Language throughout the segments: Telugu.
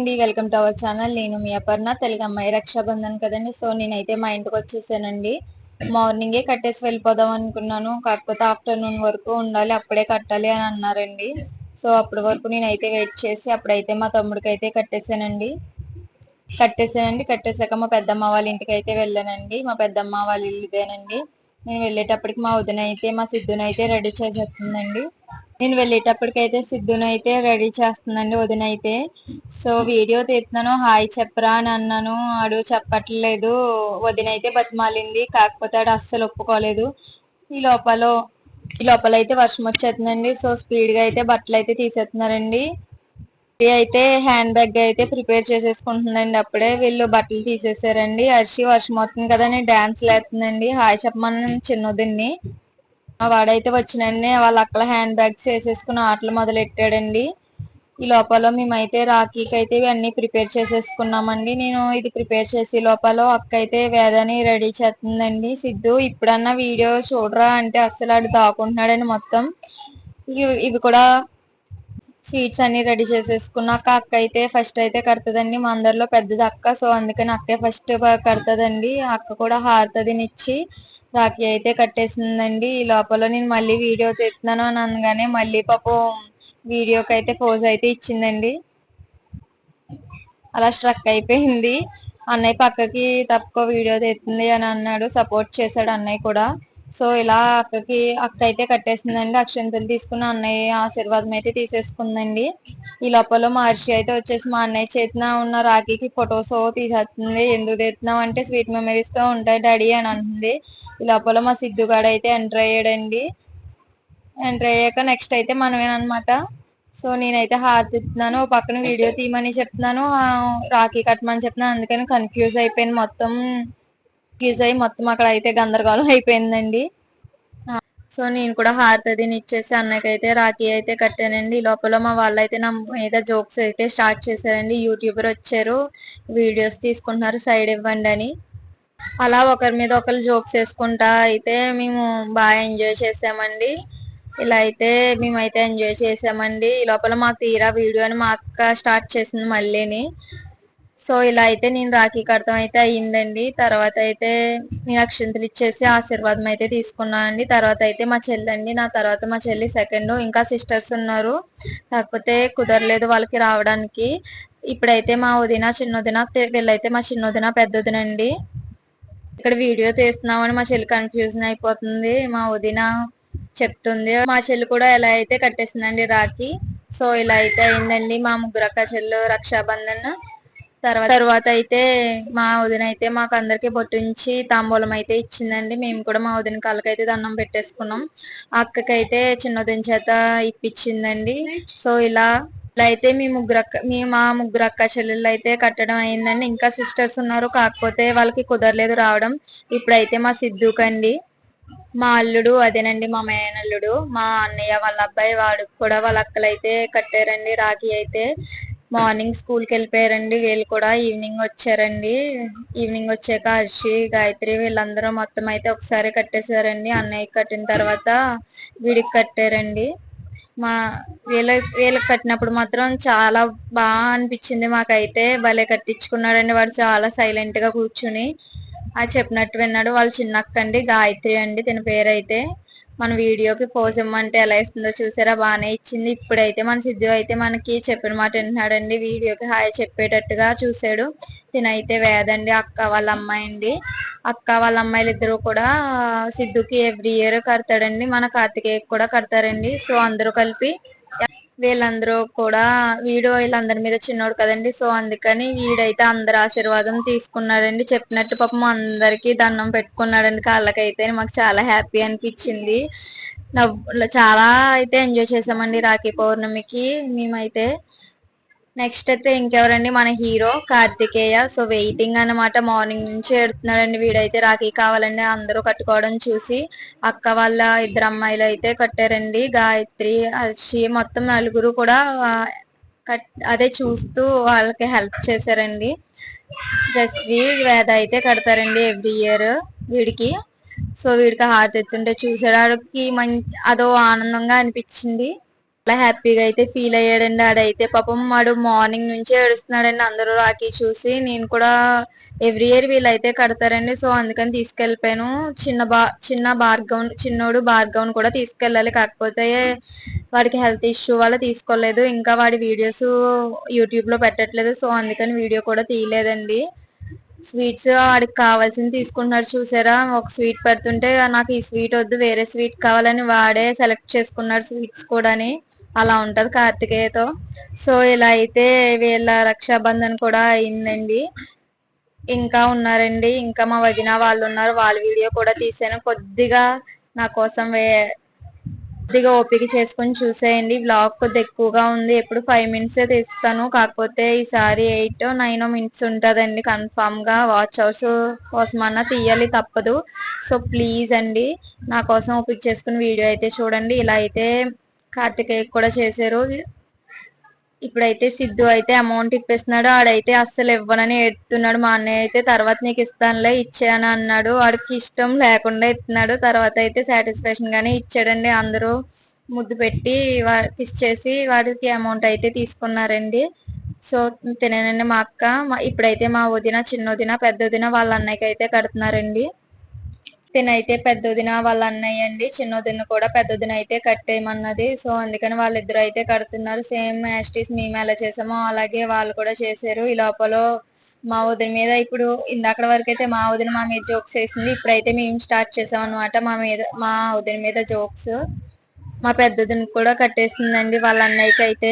అండి. Welcome to our channel. నేను మీ అపర్ణ తెలుగు అమ్మాయి రక్షాబంధన్ కదండి. సో నేనైతే మా ఇంటికి వచ్చేసానండి. మార్నింగే కట్టేసి వెళ్ళిపోదాం అనుకున్నాను. కాకపోతే ఆఫ్టర్నూన్ వరకు ఉండాలి. అప్పుడే కట్టాలి అని అన్నారండి. సో అప్పటి వరకు నేనైతే వెయిట్ చేసి అప్పుడైతే మా తమ్ముడికి అయితే కట్టేసానండి. కట్టేసానండి. కట్టేశాక మా పెద్దమ్మ వాళ్ళ ఇంటికి అయితే వెళ్ళానండి. మా పెద్దమ్మ వాళ్ళ ఇల్లుదేనండి. నేను వెళ్ళేటప్పటికి మా వదిన అయితే మా సిద్ధునైతే రెడీ చేసేస్తుందండి. నేను వెళ్ళేటప్పటికైతే సిద్ధునైతే రెడీ చేస్తుందండి వదినైతే. సో వీడియో తీస్తున్నాను హాయ్ చెప్పరా అని అన్నాను. ఆడు చెప్పట్లేదు వదినైతే బతిమాలింది కాకపోతే ఆడు అస్సలు ఒప్పుకోలేదు. ఈ లోపల ఈ లోపల అయితే వర్షం వచ్చేస్తుందండి. సో స్పీడ్గా అయితే బట్టలు అయితే తీసేస్తున్నారండి. అయితే హ్యాండ్ బ్యాగ్ అయితే ప్రిపేర్ చేసేసుకుంటుందండి అప్పుడే వీళ్ళు బట్టలు తీసేసారండి. అర్షి వర్షం అవుతుంది కదా నేను డాన్స్ లేస్తుందండి. హాయ్ చెప్పమని చిన్నదిన్ని ఆ వాడైతే వచ్చినండి వాళ్ళ అక్కల హ్యాండ్ బ్యాగ్స్ వేసేసుకుని ఆటలు మొదలెట్టాడండి. ఈ లోపల మేమైతే రాఖీకి అయితే ఇవన్నీ ప్రిపేర్ చేసేసుకున్నామండి. నేను ఇది ప్రిపేర్ చేసి లోపల అక్క అయితే వేదని రెడీ చేస్తుందండి. సిద్ధు ఇప్పుడన్నా వీడియో చూడరా అంటే అస్సలు ఆడు దాకుంటున్నాడని మొత్తం. ఇవి కూడా స్వీట్స్ అన్ని రెడీ చేసేసుకున్నాక అక్క అయితే ఫస్ట్ అయితే కడుతుందండి. మా అందరిలో పెద్దది అక్క. సో అందుకని అక్కే ఫస్ట్ కడుతుందండి. అక్క కూడా హారతదినిచ్చి రాఖీ అయితే కట్టేసిందండి. ఈ లోపల నేను మళ్ళీ వీడియో తీస్తున్నాను అని అనగానే మళ్ళీ పాపం వీడియోకి అయితే పోజ్ అయితే ఇచ్చిందండి. అలా స్ట్రక్ అయిపోయింది. అన్నయ్య పక్కకి తప్పుకో వీడియో తెస్తుంది అని అన్నాడు. సపోర్ట్ చేశాడు అన్నయ్య కూడా. సో ఇలా అక్కకి అక్క అయితే కట్టేసిందండి అక్షంతలు తీసుకున్న అన్నయ్య ఆశీర్వాదం అయితే తీసేసుకుందండి. ఈ లోపల మహర్షి అయితే వచ్చేసి మా అన్నయ్య చేతిన ఉన్న రాఖీకి ఫొటోస్ తీసేస్తుంది. ఎందుకు తీస్తున్నావు అంటే స్వీట్ మెమరీస్తో ఉంటాయి డాడీ అని అంటుంది. ఈ లోపల మా సిద్ధుగాడు అయితే ఎంటర్ అయ్యాడండి. ఎంటర్ అయ్యాక నెక్స్ట్ అయితే మనమేనమాట సో నేనైతే హారతి ఇస్తున్నాను పక్కన వీడియో తీయమని చెప్తున్నాను రాఖీ కట్టమని చెప్తున్నాను అందుకని కన్ఫ్యూజ్ అయిపోయింది మొత్తం. యూజ్ అయ్యి మొత్తం అక్కడ అయితే గందరగోళం అయిపోయిందండి. సో నేను కూడా హారతి ఇచ్చేసి అన్నకైతే రాఖీ అయితే కట్టానండి. లోపల మా వాళ్ళు అయితే నా మీద జోక్స్ అయితే స్టార్ట్ చేశారండి. యూట్యూబర్ వచ్చారు వీడియోస్ తీసుకుంటున్నారు సైడ్ ఇవ్వండి అని. అలా ఒకరి మీద ఒకరు జోక్స్ వేసుకుంటా అయితే మేము బాగా ఎంజాయ్ చేసామండి. ఇలా అయితే మేమైతే ఎంజాయ్ చేసామండి. ఈ లోపల మాకు తీరా వీడియో అని మా అక్క స్టార్ట్ చేసింది మళ్ళీని. సో ఇలా అయితే నేను రాఖీ కడతం అయితే అయ్యిందండి. తర్వాత అయితే నేను అక్షంతలు ఇచ్చేసి ఆశీర్వాదం అయితే తీసుకున్నానండి తర్వాత అయితే మా చెల్లి అండి నా తర్వాత మా చెల్లి సెకండ్ ఇంకా సిస్టర్స్ ఉన్నారు. కాకపోతే కుదరలేదు వాళ్ళకి రావడానికి. ఇప్పుడైతే మా వదిన చిన్నదిన వీళ్ళైతే మా చిన్నదిన పెద్దదినండి. ఇక్కడ వీడియో తీస్తున్నామని మా చెల్లి కన్ఫ్యూజన్ అయిపోతుంది. మా వదిన చెప్తుంది. మా చెల్లి కూడా ఎలా అయితే కట్టేసిందండి రాఖీ. సో ఇలా అయితే అయిందండి మా ముగ్గురు అక్క చెల్లు రక్షాబంధన్. తర్వాత తర్వాత అయితే మా వదిన అయితే మాకు అందరికి బొట్టుంచి తాంబూలం అయితే ఇచ్చిందండి. మేము కూడా మా వదిన కళ్ళకైతే దండం పెట్టేసుకున్నాం. అక్కకైతే చిన్నదిన చేత ఇప్పించిందండి సో ఇలా ఇలా అయితే మీ ముగ్గురు అక్క మీ మా ముగ్గురు అక్క చెల్లెళ్ళు అయితే కట్టడం అయిందండి. ఇంకా సిస్టర్స్ ఉన్నారు. కాకపోతే వాళ్ళకి కుదరలేదు రావడం. ఇప్పుడైతే మా సిద్ధుకండి. మా అల్లుడు అదేనండి మా మేనల్లుడు మా అన్నయ్య వాళ్ళ అబ్బాయి వాడు కూడా వాళ్ళ అక్కలైతే కట్టారండి. రాఖీ అయితే మార్నింగ్ స్కూల్కి వెళ్ళిపోయారండి. వీళ్ళు కూడా ఈవినింగ్ వచ్చారండి. ఈవినింగ్ వచ్చాక హర్షి గాయత్రి వీళ్ళందరూ మొత్తం అయితే ఒకసారి కట్టేశారండి. అన్నయ్య కట్టిన తర్వాత వీడికి కట్టారండి. మా వీళ్ళ వీళ్ళకి కట్టినప్పుడు మాత్రం చాలా బాగా అనిపించింది మాకైతే. భలే కట్టించుకున్నాడండి. వాడు చాలా సైలెంట్గా కూర్చుని. అది చెప్పినట్టు విన్నాడు. వాళ్ళ చిన్నక్కండి గాయత్రి అండి తన పేరైతే. మన వీడియోకి పోజ్ ఇమ్మంటే ఎలా ఇస్తుందో చూసారా? బాగానే ఇచ్చింది. ఇప్పుడైతే మన సిద్ధు అయితే మనకి చెప్పిన మాట వింటున్నాడండి. వీడియోకి హాయ్ చెప్పేటట్టుగా చూసాడు. తినైతే వేదండి అక్క వాళ్ళ అమ్మాయి అండి. అక్క వాళ్ళ అమ్మాయిలు ఇద్దరు కూడా సిద్ధుకి ఎవ్రీ ఇయర్ కడతాడండి. మన కార్తికేయ కూడా కడతారండి. సో అందరూ కలిపి వీళ్ళందరూ కూడా వీడు వీళ్ళందరి మీద చిన్నోడు కదండి. సో అందుకని వీడైతే అందరి ఆశీర్వాదం తీసుకున్నాడండి. చెప్పినట్టు పాపం అందరికి దండం పెట్టుకున్నాడండి. కాళ్ళకైతే మాకు చాలా హ్యాపీ అనిపించింది. చాలా అయితే ఎంజాయ్ చేసామండి రాఖీ పౌర్ణమికి. మేమైతే నెక్స్ట్ అయితే ఇంకెవరండి? మన హీరో కార్తికేయ. సో వెయిటింగ్ అనమాట మార్నింగ్ నుంచి ఎడుతున్నాడండి వీడైతే. రాఖీ కావాలండి అందరూ కట్టుకోవడం చూసి అక్క వాళ్ళ ఇద్దరు అమ్మాయిలు అయితే కట్టారండి. గాయత్రి హర్షి మొత్తం నలుగురు కూడా కట్ అదే చూస్తూ వాళ్ళకి హెల్ప్ చేశారండి. జస్వి వేద అయితే కడతారండి ఎవ్రీ ఇయర్ వీడికి. సో వీడికి హారతి ఎత్తుంటే చూసాడానికి మంచి అదో ఆనందంగా అనిపించింది. చాలా హ్యాపీగా అయితే ఫీల్ అయ్యాడండి. ఆడైతే పాపం వాడు మార్నింగ్ నుంచే ఏడుస్తున్నాడండి. అందరూ రాఖీ చూసి నేను కూడా ఎవ్రీ ఇయర్ వీళ్ళైతే కడతారండి. సో అందుకని తీసుకెళ్ళిపోయాను. చిన్న బా చిన్న భార్గవ్ చిన్నోడు భార్గవ్ కూడా తీసుకెళ్ళాలి. కాకపోతే వాడికి హెల్త్ ఇష్యూ వల్ల తీసుకోలేదు. ఇంకా వాడి వీడియోస్ యూట్యూబ్లో పెట్టట్లేదు. సో అందుకని వీడియో కూడా తీయలేదండి. స్వీట్స్ వాడికి కావాల్సింది తీసుకుంటున్నాడు చూసారా? ఒక స్వీట్ పెడుతుంటే నాకు ఈ స్వీట్ వద్దు వేరే స్వీట్ కావాలని వాడే సెలెక్ట్ చేసుకున్నాడు స్వీట్స్ కూడాని. అలా ఉంటది కార్తికేయతో. సో ఇలా అయితే వీళ్ళ రక్షాబంధన్ కూడా అయిందండి. ఇంకా ఉన్నారండి. ఇంకా మా వదిన వాళ్ళు ఉన్నారు. వాళ్ళ వీడియో కూడా తీసాను. కొద్దిగా నా కోసం వే కొద్దిగా ఓపిక చేసుకుని చూసేయండి. బ్లాగ్ కొద్ది ఎక్కువగా ఉంది. ఎప్పుడు ఫైవ్ మినిట్స్ తీస్తాను. కాకపోతే ఈసారి ఎయిట్ నైన్ మినిట్స్ ఉంటుందండి. కన్ఫామ్గా వాచ్ అవర్స్ కోసమన్నా తీయాలి తప్పదు. సో ప్లీజ్ అండి నా కోసం ఓపిక చేసుకుని వీడియో అయితే చూడండి. ఇలా అయితే కార్తికేయ కూడా చేశారు. ఇప్పుడైతే సిద్ధు అయితే అమౌంట్ ఇప్పిస్తున్నాడు. ఆడైతే అస్సలు ఇవ్వనని ఎడుతున్నాడు మా అన్నయ్య అయితే తర్వాత నీకు ఇస్తానులే ఇచ్చాను అన్నాడు. వాడికి ఇష్టం లేకుండా ఇస్తున్నాడు. తర్వాత అయితే సాటిస్ఫాక్షన్ గానే ఇచ్చాడండి. అందరూ ముద్దు పెట్టి కిస్ చేసి వాడికి అమౌంట్ అయితే తీసుకున్నారండి. సో తినేనండి మా అక్క. ఇప్పుడైతే మా వదిన చిన్న వదిన పెద్ద వదిన వాళ్ళ అన్నయ్యకి అయితే కడుతున్నారండి. తినైతే పెద్దదిన వాళ్ళ అన్నయ్య అండి చిన్నదిన కూడా పెద్దదిన అయితే కట్టేయమన్నది. సో అందుకని వాళ్ళిద్దరు అయితే కడుతున్నారు. సేమ్ యాస్టీస్ మేము ఎలా చేసామో అలాగే వాళ్ళు కూడా చేశారు. ఈ లోపల మా వదిన మీద ఇప్పుడు ఇందాక వరకు అయితే మా వదిన మా మీద జోక్స్ వేసింది. ఇప్పుడైతే మేము స్టార్ట్ చేసాం అనమాట మా మీద మా వదిన మీద జోక్స్. మా పెద్దదిని కూడా కట్టేసిందండి వాళ్ళ అన్నయ్యకి అయితే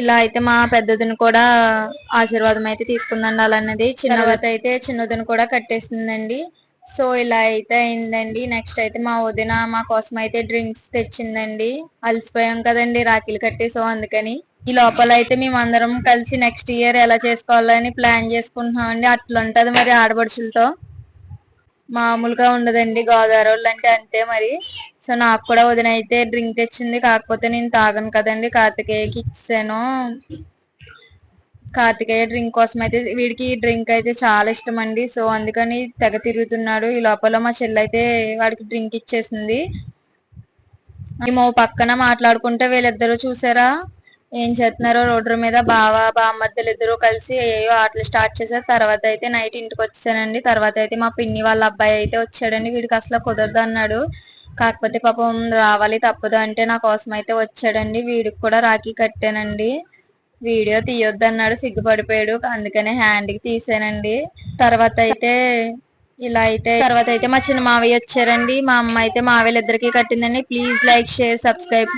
ఇలా అయితే మా పెద్దదిని కూడా ఆశీర్వాదం అయితే తీసుకుందండి అలాన్నది. చిన్నవత అయితే చిన్నదిని కూడా కట్టేసిందండి. సో ఇలా అయితే అయిందండి. నెక్స్ట్ అయితే మా వదిన మా కోసం అయితే డ్రింక్స్ తెచ్చిందండి. అలసిపోయాం కదండి రాఖీలు కట్టి సో అందుకని. ఈ లోపల అయితే మేము అందరం కలిసి నెక్స్ట్ ఇయర్ ఎలా చేసుకోవాలని ప్లాన్ చేసుకుంటున్నాం అండి అట్లా మరి ఆడపడుచులతో. మామూలుగా ఉండదండి గోదావరి అంటే అంతే మరి. సో నాకు కూడా వదిన అయితే డ్రింక్ తెచ్చింది. కాకపోతే నేను తాగను కదండి. కార్తికేయకి ఇచ్చాను. కార్తికేయ డ్రింక్ కోసం అయితే వీడికి డ్రింక్ అయితే చాలా ఇష్టం అండి సో అందుకని తెగ తిరుగుతున్నాడు. ఈ లోపల మా చెల్లి అయితే వాడికి డ్రింక్ ఇచ్చేసింది. మేము పక్కన మాట్లాడుకుంటే వీళ్ళిద్దరూ చూసారా? ఏం చేస్తున్నారో? రోడ్డు మీద బావ బామ్మర్దలు ఇద్దరు కలిసి ఏయో ఆటలు స్టార్ట్ చేశారు. తర్వాత అయితే నైట్ ఇంటికి వచ్చానండి తర్వాత అయితే మా పిన్ని వాళ్ళ అబ్బాయి అయితే వచ్చాడండి. వీడికి అసలు కుదరదు అన్నాడు. కాకపోతే పాపం రావాలి తప్పదు అంటే నా కోసం అయితే వచ్చాడండి. వీడికి కూడా రాఖీ కట్టానండి. వీడియో తీయొద్దు అన్నాడు సిగ్గుపడిపోయాడు. అందుకనే హ్యాండ్కి తీసానండి. తర్వాత అయితే ఇలా అయితే తర్వాత అయితే మా చిన్న మావయ్య వచ్చారండి. మా అమ్మ అయితే మావయ్యలు ఇద్దరికి కట్టిందండి. Please like share subscribe